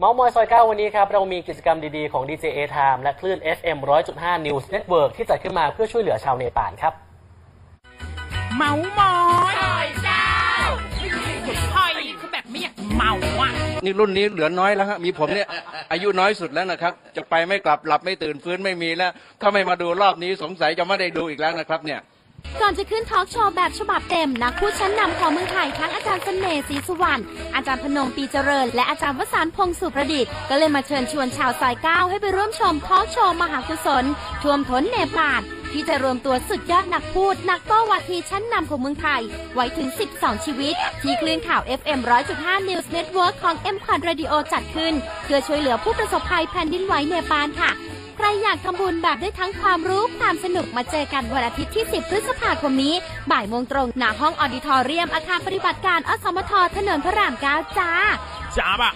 เมาส์มอยซอยเก้าวันนี้ครับ เรามีกิจกรรมดีๆ ของ DJ A Time และคลื่น FM 100.5 News Network ที่จัดขึ้นมาเพื่อช่วยเหลือชาวเนปาลครับ เมามอยหอยเจ้าหอยคือแบบไม่อยากเมาอะ นี่รุ่นนี้เหลือน้อยแล้วฮะมีผมเนี่ย อายุน้อยสุดแล้วนะครับ จะไปไม่กลับหลับไม่ตื่นฟื้นไม่มีแล้ว ถ้าไม่มาดูรอบนี้สงสัยจะไม่ได้ดูอีกแล้วนะครับเนี่ย ก่อนจะขึ้นทอล์กโชว์แบบฉบับเต็มนักพูดชั้นนำของเมืองไทยทั้งอาจารย์เสน่ห์ศรีสุวรรณอาจารย์พนมปีเจริญ และอาจารย์วสานพงศ์สุประดิษฐ์ก็เลยมาเชิญชวนชาวสายเก้าให้ไปร่วมชมทอล์กโชว์มหากุศลท่วมท้นเนปาลที่จะรวมตัวสุดยอดนักพูด นักโต้วาทีชั้นนำของเมืองไทย ไว้ถึง 12 ชีวิต ที่คลื่นข่าว FM 100.5 News Network ของ m q u a d Radio จัดขึ้น เพื่อช่วยเหลือผู้ประสบภัยแผ่นดินไหวเนปาลค่ะากทำบุญแบบได้ทั้งความรู้ความสนุกมาเจอกันวันอาทิตย์ที่ 10 พฤษภาคมนี้ บ่ายโมงตรงณห้องออดิทอเรียมอาคารปฏิบัติการอสมทถนนพระราม 9 จ้า จ้าบะ